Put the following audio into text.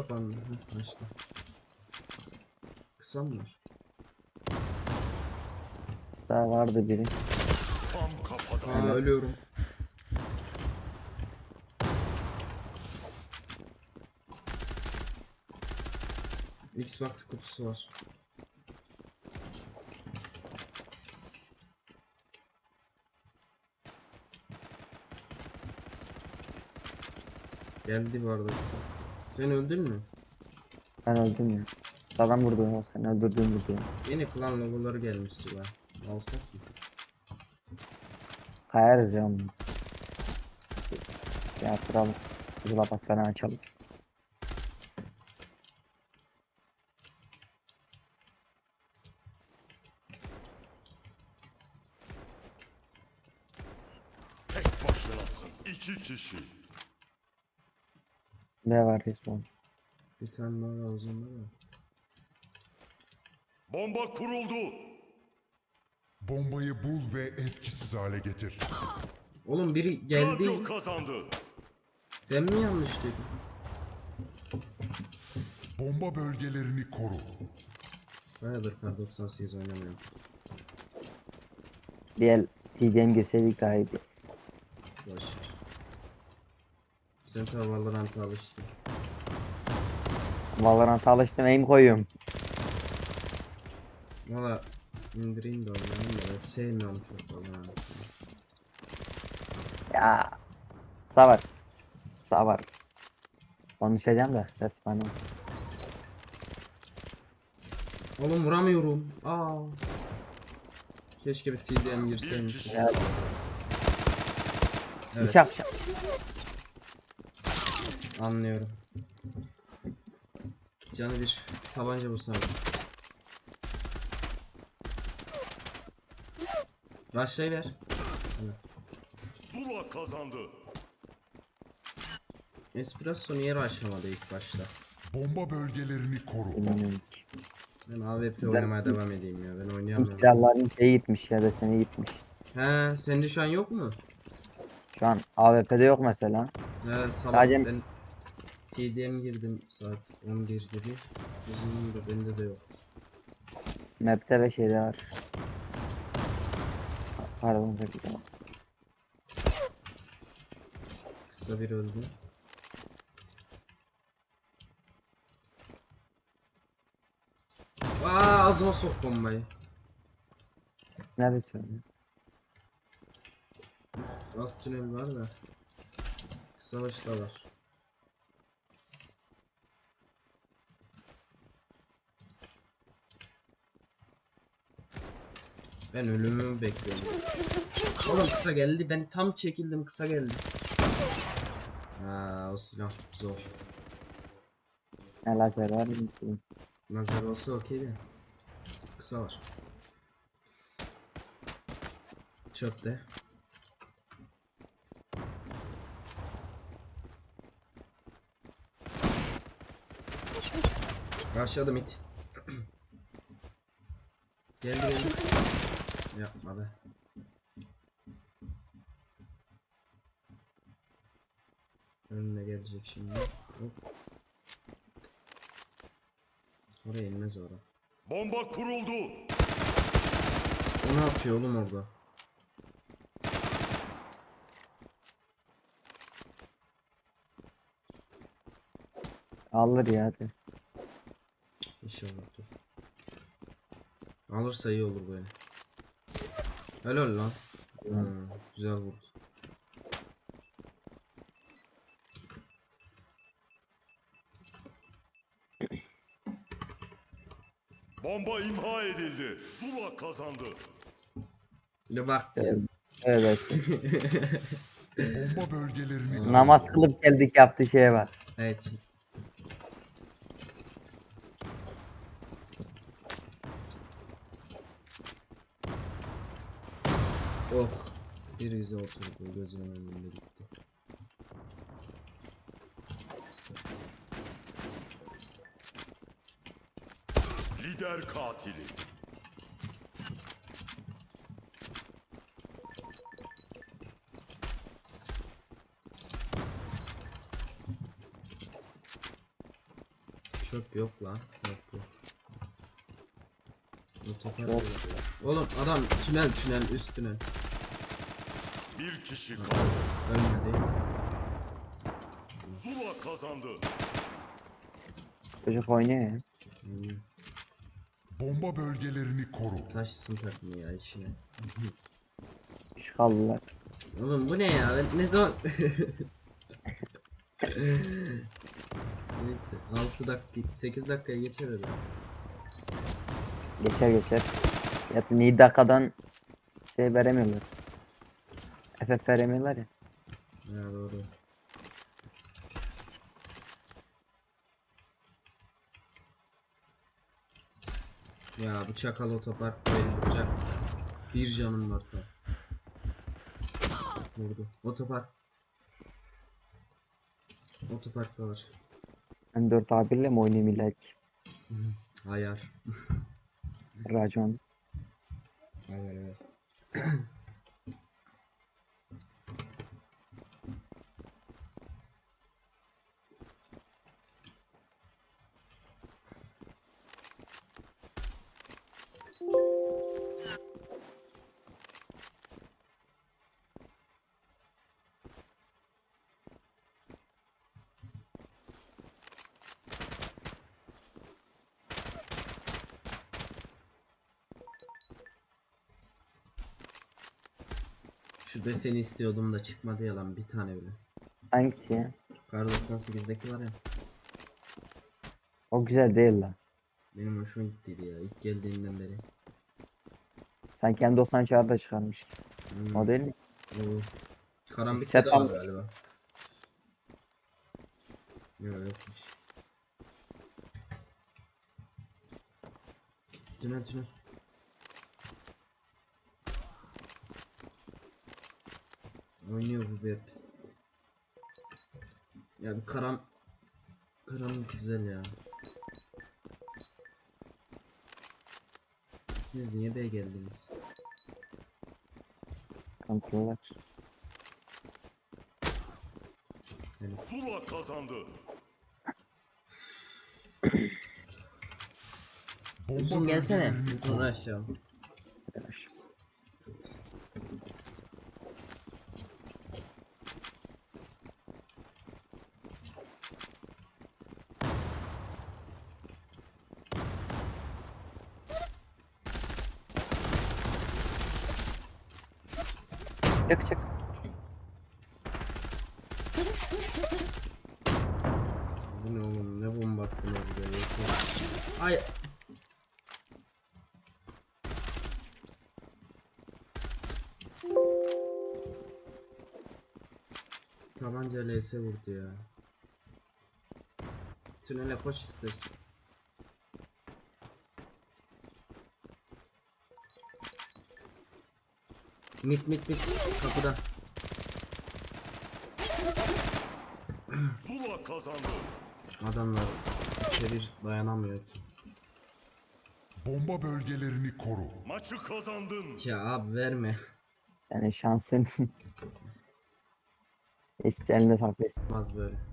kapandı. Heh, açtı. Kısa mı var? Daha vardı biri. Tam kafadan. Aa ölüyorum. Xbox kutusu var. Geldi bu arada kısa. Sen öldün mü? Ben öldüm ya. Adam vurdu ya. Sen öldürdüğün vurdu ya. Yeni klan logoları gelmişti lan. Alsak mı? Kayarız ya onu. Ya kıralım. Zula bas falan açalım. Tek başınasın. İki kişi. Ne var resmen? Bir tane daha lazım değil mi? Bomba kuruldu. Bombayı bul ve etkisiz hale getir. Oğlum biri geldi. Radyo kazandı. Ben mi yanlış dedim? Bomba bölgelerini koru. Bayağıdır Kar 98 oynamıyorum. El TDM girseydik daha iyiydi. Boş. ver. Sen tabi Valorant'a alıştın. Valorant'a alıştım aim koyuyorum. Valla indireyim de oynayayım da ben sevmiyorum çok Valorant'ı. Ya. Sağ var. Sağ var. Konuşacağım da ses bana. Oğlum vuramıyorum. Aa. Keşke bir TDM girseymiş. Evet Bıçak bıçak. Anlıyorum. Canı bir tabanca vursana. Rush'layı ver. Zula kazandı. Espresso niye rushlamadı ilk başta? Bomba bölgelerini koru. Bilmiyorum. Ben AWP oynamaya devam edeyim ya. Ben oynayamıyorum. silahların şey gitmiş ya da seni gitmiş. He, sende şu an yok mu? Şu an AWP'de yok mesela. He, sabah Sadece- ben TDM girdim saat 11 gibi. Uzun da bende de yok. Map'te ve şeyde var. Pardon peki tamam. Kısa bir öldü. Aa ağzıma sok bombayı. Neresi öyle? Alt tünel var da. Kısa başta var. Ben ölümümü bekliyorum. Oğlum kısa geldi. Ben tam çekildim kısa geldi. Aa o silah zor. Ne lazer var mı? Nazar olsa okey de. Kısa var. Çöpte. Başladım it. geldi geldi kısa. Yapmadı. Önüne gelecek şimdi. Hop. Oraya inmez ora. Bomba kuruldu. O ne yapıyor oğlum orada? Alır ya hadi. İnşallah dur. Alırsa iyi olur böyle. Helal lan. Hmm, güzel vurdu. Bomba imha edildi. Zula kazandı. Bir de bak. Evet. Bomba bölgelerini. Namaz kılıp geldik yaptığı şeye bak. Evet. Oh. Bir yüze oturdu gözümün önünde gitti. Lider katili. Çöp yok lan. Yok yok. Otopark. Oğlum adam tünel tünel üst tünel. Bir kişi kaldı. Ölmedi. Zula kazandı. Çocuk oynuyor ya. Hmm, Bomba bölgelerini koru. taşısın takımı ya içine. Üç kaldılar. Oğlum bu ne ya? Ben ne zaman... Neyse 6 dakika 8 dakikaya geçer herhalde. Geçer geçer. Ya ni dakikadan şey veremiyorlar. FF veremiyorlar ya. Ya doğru. Ya bu çakal otopark vuracak. Bir canım var tam. Vurdu. Otopark. Otoparkta var. Ben 4 abiyle mi oynayayım illa ki? Ayar. Racon. Ayar evet. Şu deseni istiyordum da çıkmadı ya lan bir tane bile. Hangisi ya? Kar 98'deki var ya. O güzel değil la. Benim hoşuma gittiydi ya ilk geldiğinden beri. Sen kendi 90 çağrıda çıkarmış. Hmm. O değil mi? Oo. Karambit'te de var al- galiba. Yok yokmuş. Tünel tünel. Oynuyor bu hep. Ya bir karam karanlık güzel ya. Biz niye B'ye geldiniz? Kontroller. Zula kazandı. Bomba Uzun gelsene. Uzun aşağı. Çık çık. Bu ne oğlum ne bomba attınız yeter. Ay. Tabanca LS vurdu ya. Tünele koş istersen. Mit mit mit kapıda. Zula kazandı. Adamlar içeri dayanamıyor. Bomba bölgelerini koru. Maçı kazandın. Ya abi verme. Yani şansın. İsteyenle takip. Olmaz böyle.